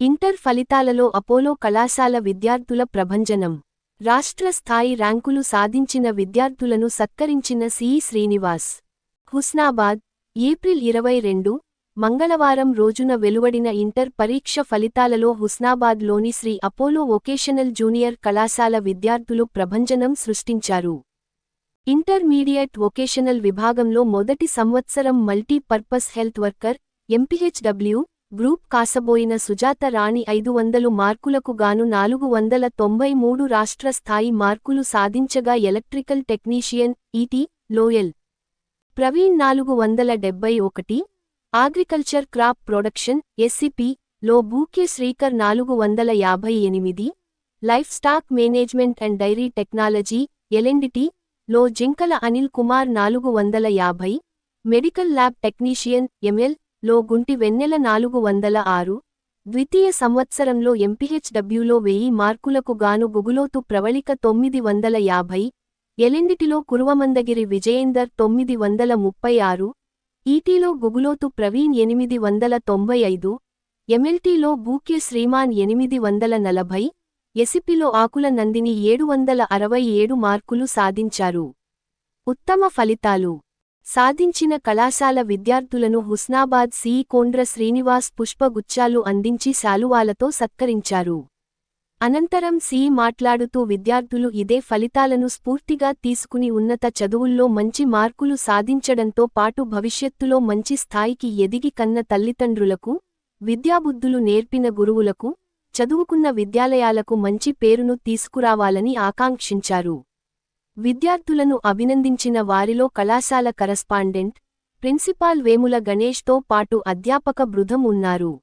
Inter ఫలితాలలో Apollo కళాశాల విద్యార్థుల ప్రభంజనం. రాష్ట్ర స్థాయి ర్యాంకులు సాధించిన విద్యార్థులను సత్కరించిన సి. శ్రీనివాస్. హుస్నాబాద్ ఏప్రిల్ ఇరవై రెండు మంగళవారం రోజున వెలువడిన ఇంటర్ పరీక్ష ఫలితాలలో హుస్నాబాద్లోని శ్రీ అపోలో వొకేషనల్ జూనియర్ కళాశాల విద్యార్థులు ప్రభంజనం సృష్టించారు. ఇంటర్మీడియట్ వొకేషనల్ విభాగంలో మొదటి సంవత్సరం multipurpose health worker MPHW group Kasaboina Sujatha Rani ఐదు వందలు మార్కులకు గాను నాలుగు వందల తొంభై మూడు రాష్ట్ర స్థాయి మార్కులు సాధించగా electrical technician ET loyal. Praveen నాలుగు వందల డెబ్బై ఒకటి. అగ్రికల్చర్ క్రాప్ ప్రొడక్షన్ ఎస్సిపి లో బూకే శ్రీకర్ నాలుగు వందల యాభై ఎనిమిది. Livestock management and dairy technology LMDT లో జింకల అనిల్ కుమార్ నాలుగు వందల యాభై. మెడికల్ ల్యాబ్ టెక్నీషియన్ ఎంఎల్ లో గుంటి వెన్నెల నాలుగు వందల ఆరు. ద్వితీయ సంవత్సరంలో ఎంపీహెచ్డబ్ల్యూలో వెయ్యి మార్కులకు గాను గుగులోతు ప్రవళిక తొమ్మిది వందల యాభై. ఎలెండిటిలో కురువమందగిరి విజయేందర్ తొమ్మిది వందల ముప్పై ఆరు. ఈటీలో గుగులోతు ప్రవీణ్ ఎనిమిది వందల తొంభై ఐదు. ఎమ్మెల్టీలో బూక్య శ్రీమాన్ ఎనిమిది వందల నలభై. ఎసిపిలో ఆకుల నందిని ఏడు వందల అరవై ఏడు మార్కులు సాధించారు. ఉత్తమ ఫలితాలు. సాధించిన కళాశాల విద్యార్థులను హుస్నాబాద్ సి. కోండ్ర శ్రీనివాస్ పుష్పగుచ్చాలు అందించి శాలువాలతో సత్కరించారు. అనంతరం సిఈ మాట్లాడుతూ విద్యార్థులు ఇదే ఫలితాలను స్ఫూర్తిగా తీసుకుని ఉన్నత చదువుల్లో మంచి మార్కులు సాధించడంతో పాటు భవిష్యత్తులో మంచి స్థాయికి ఎదిగి కన్న తల్లిదండ్రులకు విద్యాబుద్ధులు నేర్పిన గురువులకు చదువుకున్న విద్యాలయాలకు మంచి పేరును తీసుకురావాలని ఆకాంక్షించారు. విద్యార్థులను అభినందించిన వారిలో కళాశాల కరస్పాండెంట్ ప్రిన్సిపాల్ వేముల గణేష్తో పాటు అధ్యాపక బృధం ఉన్నారు.